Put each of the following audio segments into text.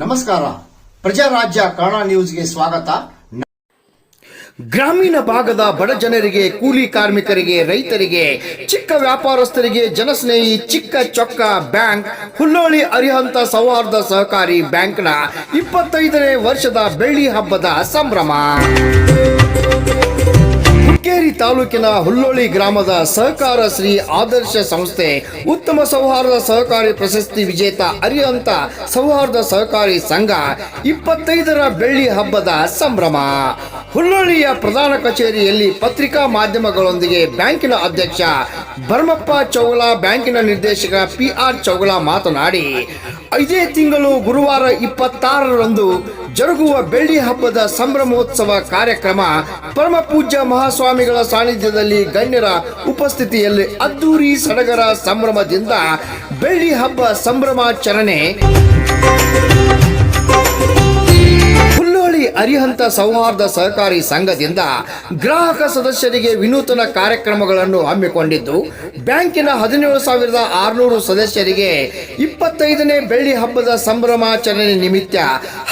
ನಮಸ್ಕಾರ. ಪ್ರಜಾರಾಜ್ಯ ಕನ್ನಡ ನ್ಯೂಸ್ಗೆ ಸ್ವಾಗತ. ಗ್ರಾಮೀಣ ಭಾಗದ ಬಡ ಜನರಿಗೆ, ಕೂಲಿ ಕಾರ್ಮಿಕರಿಗೆ, ರೈತರಿಗೆ, ಚಿಕ್ಕ ವ್ಯಾಪಾರಸ್ಥರಿಗೆ ಜನಸ್ನೇಹಿ ಚಿಕ್ಕ ಚೊಕ್ಕ ಬ್ಯಾಂಕ್, ಹುಲ್ಲೋಳಿ ಅರಿಹಂತ ಸೌಹಾರ್ದ ಸಹಕಾರಿ ಬ್ಯಾಂಕ್ನ ಇಪ್ಪತ್ತೈದನೇ ವರ್ಷದ ಬೆಳ್ಳಿ ಹಬ್ಬದ ಸಂಭ್ರಮ. ಹುಕ್ಕೇರಿ ತಾಲೂಕಿನ ಹುಲ್ಲೋಳಿ ಗ್ರಾಮದ ಸಹಕಾರ ಶ್ರೀ ಆದರ್ಶ ಸಂಸ್ಥೆ ಉತ್ತಮ ಸೌಹಾರ್ದ ಸಹಕಾರಿ ಪ್ರಶಸ್ತಿ ವಿಜೇತ ಅರಿಯಂತ ಸೌಹಾರ್ದ ಸಹಕಾರಿ ಸಂಘ ಇಪ್ಪತ್ತೈದರ ಬೆಳ್ಳಿ ಹಬ್ಬದ ಸಂಭ್ರಮ. ಹುಲ್ಲೋಳಿಯ ಪ್ರಧಾನ ಕಚೇರಿಯಲ್ಲಿ ಪತ್ರಿಕಾ ಮಾಧ್ಯಮಗಳೊಂದಿಗೆ ಬ್ಯಾಂಕಿನ ಅಧ್ಯಕ್ಷ ಭರಮಪ್ಪ ಚೌಗಲ, ಬ್ಯಾಂಕಿನ ನಿರ್ದೇಶಕ ಪಿ ಆರ್ ಚೌಗಲ ಮಾತನಾಡಿ, ಇದೇ ತಿಂಗಳು ಗುರುವಾರ ಇಪ್ಪತ್ತಾರರಂದು ಜರುಗುವ ಬೆಳ್ಳಿ ಹಬ್ಬದ ಸಂಭ್ರಮೋತ್ಸವ ಕಾರ್ಯಕ್ರಮ ಪರಮ ಪೂಜ್ಯ ಮಹಾಸ್ವಾಮಿಗಳ ಸಾನ್ನಿಧ್ಯದಲ್ಲಿ ಗಣ್ಯರ ಉಪಸ್ಥಿತಿಯಲ್ಲಿ ಅದ್ದೂರಿ ಸಡಗರ ಸಂಭ್ರಮದಿಂದ ಬೆಳ್ಳಿ ಹಬ್ಬ ಸಂಭ್ರಮಾಚರಣೆ ಅರಿಹಂತ ಸೌಹಾರ್ದ ಸಹಕಾರಿ ಸಂಘದಿಂದ ಗ್ರಾಹಕ ಸದಸ್ಯರಿಗೆ ವಿನೂತನ ಕಾರ್ಯಕ್ರಮಗಳನ್ನು ಹಮ್ಮಿಕೊಂಡಿದ್ದು, ಬ್ಯಾಂಕಿನ ಹದಿನೇಳು ಸಾವಿರದ ಆರುನೂರು ಸದಸ್ಯರಿಗೆ ಇಪ್ಪತ್ತೈದನೇ ಬೆಳ್ಳಿ ಹಬ್ಬದ ಸಂಭ್ರಮಾಚರಣೆ ನಿಮಿತ್ತ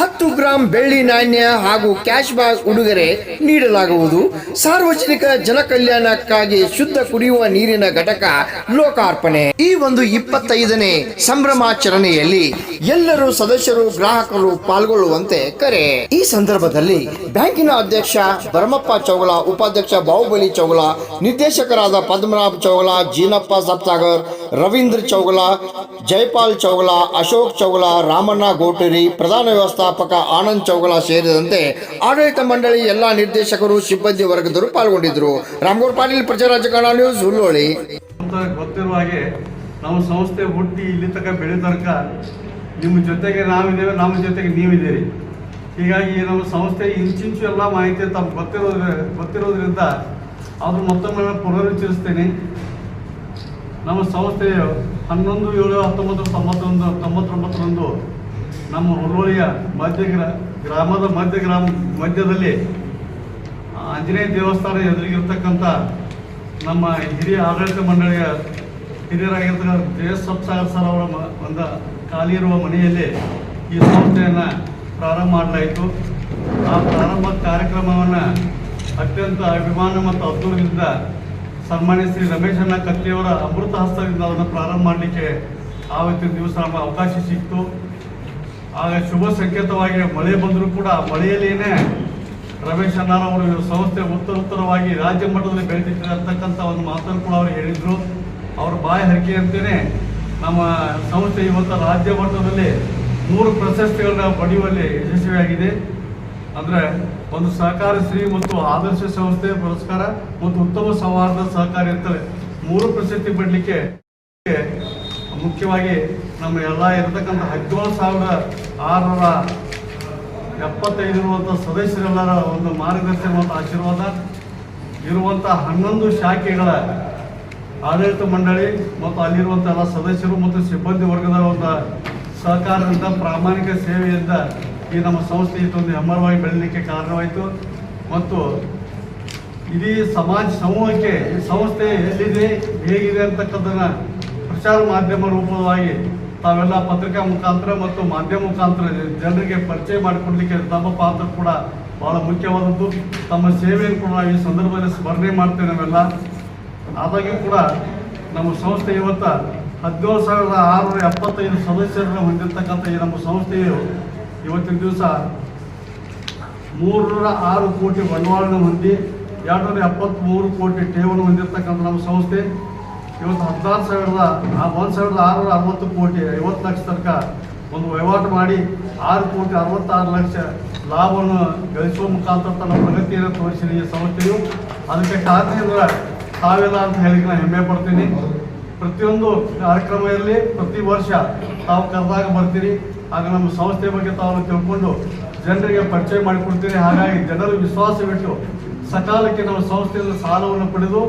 ಹತ್ತು ಗ್ರಾಂ ಬೆಳ್ಳಿ ನಾಣ್ಯ ಹಾಗೂ ಕ್ಯಾಶ್ ಬ್ಯಾಕ್ ಉಡುಗೊರೆ ನೀಡಲಾಗುವುದು. ಸಾರ್ವಜನಿಕ ಜನಕಲ್ಯಾಣಕ್ಕಾಗಿ ಶುದ್ಧ ಕುಡಿಯುವ ನೀರಿನ ಘಟಕ ಲೋಕಾರ್ಪಣೆ. ಈ ಒಂದು ಇಪ್ಪತ್ತೈದನೇ ಸಂಭ್ರಮಾಚರಣೆಯಲ್ಲಿ ಎಲ್ಲರೂ ಸದಸ್ಯರು, ಗ್ರಾಹಕರು ಪಾಲ್ಗೊಳ್ಳುವಂತೆ ಕರೆ. ಈ ಸಂದರ್ಭದಲ್ಲಿ ಬ್ಯಾಂಕಿನ ಅಧ್ಯಕ್ಷ ಭರಮಪ್ಪ ಚೌಗಲ, ಉಪಾಧ್ಯಕ್ಷ ಬಾಹುಬಲಿ ಚೌಗಲ, ನಿರ್ದೇಶಕರಾದ ಪದ್ಮನಾಭ ಚೌಗಲ, ಜೀನಪ್ಪ ಸಪ್ತಾಗರ್ ರವೀಂದ್ರ ಚೌಗಲ, ಜಯಪಾಲ್ ಚೌಗಲ, ಅಶೋಕ್ ಚೌಗಲ, ರಾಮಣ್ಣ ಗೋಟೂರಿ, ಪ್ರಧಾನ ವ್ಯವಸ್ಥಾಪಕ ಆನಂದ್ ಚೌಗಲ ಸೇರಿದಂತೆ ಆಡಳಿತ ಮಂಡಳಿ ಎಲ್ಲಾ ನಿರ್ದೇಶಕರು, ಸಿಬ್ಬಂದಿ ವರ್ಗದವರು ಪಾಲ್ಗೊಂಡಿದ್ದರು. ರಾಮಗೌಡ ಪಾಟೀಲ್, ಪ್ರಚಾರ ರಾಜಕಾರಣ ನ್ಯೂಸ್, ಹುಲ್ಲೋಳಿ. ಗೊತ್ತಿರುವ ಹಾಗೆ ನಮ್ಮ ಸಂಸ್ಥೆ ಹುಟ್ಟಿ ಇಲ್ಲಿ ತನಕ ಬೆಳೆ ನಿಮ್ಮ ಜೊತೆಗೆ ನಾವಿದ್ದೇವೆ, ನಮ್ಮ ಜೊತೆಗೆ ನೀವಿದ್ದೀರಿ. ಹೀಗಾಗಿ ನಮ್ಮ ಸಂಸ್ಥೆ ಇಂಚಿಂಚು ಎಲ್ಲ ಮಾಹಿತಿ ತಮ್ಮ ಗೊತ್ತಿರೋದ್ರ ಗೊತ್ತಿರೋದ್ರಿಂದ ಅದು ಮತ್ತೊಮ್ಮೆ ಪುನರುಚ್ಚರಿಸ್ತೇನೆ. ನಮ್ಮ ಸಂಸ್ಥೆಯು ಹನ್ನೊಂದು ಏಳು ಹತ್ತೊಂಬತ್ತು ತೊಂಬತ್ತೊಂದು ತೊಂಬತ್ತೊಂಬತ್ತರಂದು ನಮ್ಮ ಹುಲ್ಲೋಳಿಯ ಮಧ್ಯ ಗ್ರಾ ಗ್ರಾಮದ ಮಧ್ಯ ಗ್ರಾಮ ಮಧ್ಯದಲ್ಲಿ ಆಂಜನೇಯ ದೇವಸ್ಥಾನ ಎದುರಿಗಿರ್ತಕ್ಕಂಥ ನಮ್ಮ ಹಿರಿಯ ಆಡಳಿತ ಮಂಡಳಿಯ ಹಿರಿಯರಾಗಿರ್ತಕ್ಕಂಥ ಜೆ ಎಸ್ ಸಬ್ಸಾಗರ್ ಸರ್ ಅವರ ಒಂದು ಖಾಲಿ ಇರುವ ಮನೆಯಲ್ಲಿ ಈ ಸಂಸ್ಥೆಯನ್ನು ಪ್ರಾರಂಭ ಮಾಡಲಾಯಿತು. ಆ ಪ್ರಾರಂಭ ಕಾರ್ಯಕ್ರಮವನ್ನು ಅತ್ಯಂತ ಅಭಿಮಾನ ಮತ್ತು ಅದ್ಭುತದಿಂದ ಸನ್ಮಾನ್ಯ ಶ್ರೀ ರಮೇಶಣ್ಣ ಕತ್ತಿಯವರ ಅಮೃತ ಹಸ್ತದಿಂದ ಅದನ್ನು ಪ್ರಾರಂಭ ಮಾಡಲಿಕ್ಕೆ ಆವತ್ತಿನ ದಿವಸ ನಮಗೆ ಅವಕಾಶ ಸಿಕ್ತು ಆಗ ಶುಭ ಸಂಕೇತವಾಗಿ ಮಳೆ ಬಂದರೂ ಕೂಡ ಮಳೆಯಲ್ಲಿಯೇ ರಮೇಶ್ ಅಣ್ಣಾರವರು ಸಂಸ್ಥೆ ಉತ್ತರ ಉತ್ತರವಾಗಿ ರಾಜ್ಯ ಮಟ್ಟದಲ್ಲಿ ಅಂತಕ್ಕಂಥ ಒಂದು ಮಾತನ್ನು ಕೂಡ ಅವರು ಹೇಳಿದರು. ಅವರ ಬಾಯಿ ಹರಿಕೆಯಂತೆಯೇ ನಮ್ಮ ಸಂಸ್ಥೆ ಇವತ್ತು ರಾಜ್ಯ ಮಟ್ಟದಲ್ಲಿ ನೂರು ಪ್ರಶಸ್ತಿಗಳನ್ನ ಪಡೆಯುವಲ್ಲಿ ಯಶಸ್ವಿಯಾಗಿದೆ. ಅಂದರೆ ಒಂದು ಸಹಕಾರ ಶ್ರೀ ಮತ್ತು ಆದರ್ಶ ಸಂಸ್ಥೆ ಪುರಸ್ಕಾರ ಮತ್ತು ಉತ್ತಮ ಸೌಹಾರ್ದ ಸಹಕಾರಿ ಇರ್ತವೆ. ಮೂರು ಪ್ರಶಸ್ತಿ ಪಡಲಿಕ್ಕೆ ಮುಖ್ಯವಾಗಿ ನಮ್ಮ ಎಲ್ಲ ಇರತಕ್ಕಂಥ ಹದಿನೇಳು ಸಾವಿರದ ಆರುನೂರ ಎಪ್ಪತ್ತೈದು ಇರುವಂಥ ಸದಸ್ಯರೆಲ್ಲರ ಒಂದು ಮಾರ್ಗದರ್ಶನ ಮತ್ತು ಆಶೀರ್ವಾದ. ಇರುವಂಥ ಹನ್ನೊಂದು ಶಾಖೆಗಳ ಆಡಳಿತ ಮಂಡಳಿ ಮತ್ತು ಅಲ್ಲಿರುವಂಥ ಎಲ್ಲ ಸದಸ್ಯರು ಮತ್ತು ಸಿಬ್ಬಂದಿ ವರ್ಗದ ಒಂದು ಸಹಕಾರದಿಂದ ಪ್ರಾಮಾಣಿಕ ಸೇವೆಯಿಂದ ಈ ನಮ್ಮ ಸಂಸ್ಥೆ ಇದೊಂದು ಹೆಮ್ಮರವಾಗಿ ಬೆಳೀಲಿಕ್ಕೆ ಕಾರಣವಾಯಿತು. ಮತ್ತು ಇಡೀ ಸಮಾಜ ಸಮೂಹಕ್ಕೆ ಈ ಸಂಸ್ಥೆ ಎಲ್ಲಿದೆ, ಹೇಗಿದೆ ಅಂತಕ್ಕಂಥದ್ದನ್ನ ಪ್ರಚಾರ ಮಾಧ್ಯಮ ರೂಪವಾಗಿ ತಾವೆಲ್ಲ ಪತ್ರಿಕಾ ಮುಖಾಂತರ ಮತ್ತು ಮಾಧ್ಯಮ ಮುಖಾಂತರ ಜನರಿಗೆ ಪರಿಚಯ ಮಾಡಿಕೊಡ್ಲಿಕ್ಕೆ ತಮ್ಮ ಪಾತ್ರ ಕೂಡ ಬಹಳ ಮುಖ್ಯವಾದದ್ದು. ತಮ್ಮ ಸೇವೆಯನ್ನು ಕೂಡ ಈ ಸಂದರ್ಭದಲ್ಲಿ ಸ್ಮರಣೆ ಮಾಡ್ತೇವೆ ನಾವೆಲ್ಲ. ಆದಾಗ್ಯೂ ಕೂಡ ನಮ್ಮ ಸಂಸ್ಥೆ ಇವತ್ತು ಹದಿನೇಳು ಸಾವಿರದ ಆರುನೂರ ಎಪ್ಪತ್ತೈದು ಸದಸ್ಯರನ್ನು ಹೊಂದಿರತಕ್ಕಂಥ ಈ ನಮ್ಮ ಸಂಸ್ಥೆಯು ಇವತ್ತಿನ ದಿವಸ ಮೂರರ ಆರು ಕೋಟಿ ಬಂಡವಾಳನ ಹೊಂದಿ ಎರಡುನೂರ ಎಪ್ಪತ್ತ್ಮೂರು ಕೋಟಿ ಠೇವಣಿ ಹೊಂದಿರತಕ್ಕಂಥ ನಮ್ಮ ಸಂಸ್ಥೆ. ಇವತ್ತು ಹದಿನಾರು ಸಾವಿರದ ಒಂದು ಸಾವಿರದ ಆರುನೂರ ಅರವತ್ತು ಕೋಟಿ ಐವತ್ತು ಲಕ್ಷ ತನಕ ಒಂದು ವಹಿವಾಟು ಮಾಡಿ ಆರು ಕೋಟಿ ಅರವತ್ತಾರು ಲಕ್ಷ ಲಾಭವನ್ನು ಗಳಿಸುವ ಮುಖಾಂತರ ತನ್ನ ಪ್ರಗತಿಯನ್ನು ತೋರಿಸಿದ ಈ ಸಂಸ್ಥೆಯು. ಅದಕ್ಕೆ ಕಾರಣ ಅಂದ್ರೆ ತಾವೆಲ್ಲ ಅಂತ ಹೇಳಿ ನಾನು ಹೆಮ್ಮೆ ಪಡ್ತೀನಿ. ಪ್ರತಿಯೊಂದು ಕಾರ್ಯಕ್ರಮದಲ್ಲಿ ಪ್ರತಿ ವರ್ಷ ತಾವು ಕರೆದಾಗ ಬರ್ತೀರಿ. ಆಗ ನಮ್ಮ ಸಂಸ್ಥೆ ಬಗ್ಗೆ ತಾವು ತಿಳ್ಕೊಂಡು ಜನರಿಗೆ ಪರಿಚಯ ಮಾಡಿಕೊಡ್ತೀರಿ. ಹಾಗಾಗಿ ಜನರು ವಿಶ್ವಾಸವಿಟ್ಟು ಸಕಾಲಕ್ಕೆ ನಮ್ಮ ಸಂಸ್ಥೆಯಿಂದ ಸಾಲವನ್ನು ಪಡೆದು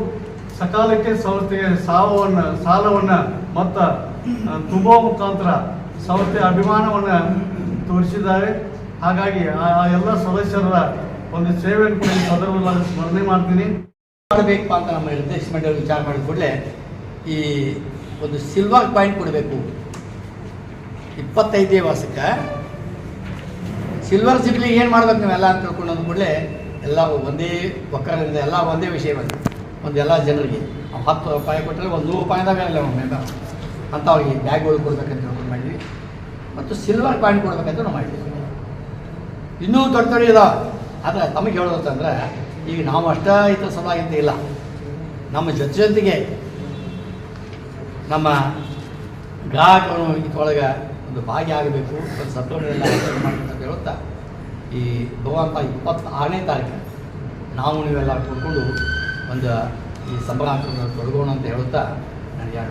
ಸಕಾಲಕ್ಕೆ ಸಂಸ್ಥೆಗೆ ಸಾಲವನ್ನು ಸಾಲವನ್ನು ಮತ್ತು ತುಂಬುವ ಮುಖಾಂತರ ಸಂಸ್ಥೆಯ ಅಭಿಮಾನವನ್ನು ತೋರಿಸಿದ್ದಾರೆ. ಹಾಗಾಗಿ ಆ ಎಲ್ಲ ಸದಸ್ಯರ ಒಂದು ಸೇವೆಯನ್ನು ಕೂಡ ಸ್ಮರಣೆ ಮಾಡ್ತೀನಿ. ಮಾಡಬೇಕು ಅಂತ ನಮ್ಮ ನಿರ್ದೇಶ ಮಂಡಳಿ ವಿಚಾರ ಮಾಡಿದ ಈ ಒಂದು ಸಿಲ್ವರ್ ಕಾಯಿನ್ ಕೊಡಬೇಕು. ಇಪ್ಪತ್ತೈದನೇ ವರ್ಷಕ್ಕೆ ಸಿಲ್ವರ್ ಸಿಗ್ಲಿ ಏನು ಮಾಡ್ಬೇಕು ನೀವೆಲ್ಲ ಅಂತ ತಿಳ್ಕೊಂಡು ಅಂದ್ಕೂಡಲೇ ಎಲ್ಲ ಒಂದೇ ಒಕ್ಕರದಿಂದ ಎಲ್ಲ ಒಂದೇ ವಿಷಯ ಬಂತು. ಒಂದು ಎಲ್ಲ ಜನರಿಗೆ. ಹತ್ತು ರೂಪಾಯಿ ಕೊಟ್ಟರೆ ಒಂದು ರೂಪಾಯಿದಾಗ ಇಲ್ಲ ಒಮ್ಮೆ ಅಂಥವ್ರಿಗೆ ಬ್ಯಾಗ್ಗಳು ಕೊಡ್ಬೇಕಂತ ತಿಳ್ಕೊಂಡು ಮಾಡಿದ್ವಿ. ಮತ್ತು ಸಿಲ್ವರ್ ಕಾಯಿನ್ ಕೊಡ್ಬೇಕಂತ ನಾವು ಮಾಡಿದ್ವಿ. ಇನ್ನೂ ದೊಡ್ಡ ದೊಡ್ಡ ಇದಾವೆ. ಆದರೆ ತಮಗೆ ಹೇಳೋದಂತಂದ್ರೆ ಈಗ ನಾವು ಅಷ್ಟೇ ಇತರ ಸಲುವಾಗಿಂತ ಇಲ್ಲ. ನಮ್ಮ ಜೊತೆ ಜೊತೆಗೆ ನಮ್ಮ ಗ್ರಾಹಕರು ಇದೊಳಗೆ ಒಂದು ಭಾಗಿಯಾಗಬೇಕು ಒಂದು ಸಪ್ಲಮೆಲ್ಲ ಮಾಡಬೇಕು ಅಂತ ಹೇಳುತ್ತಾ, ಈ ಭಗವಂತ ಇಪ್ಪತ್ತಾರನೇ ತಾರೀಕು ನಾವು ನೀವೆಲ್ಲ ಕೂತ್ಕೊಂಡು ಒಂದು ಈ ಸಂಭ್ರಮ ತೊಡಗೋಣ ಅಂತ ಹೇಳುತ್ತಾ ನನಗೆ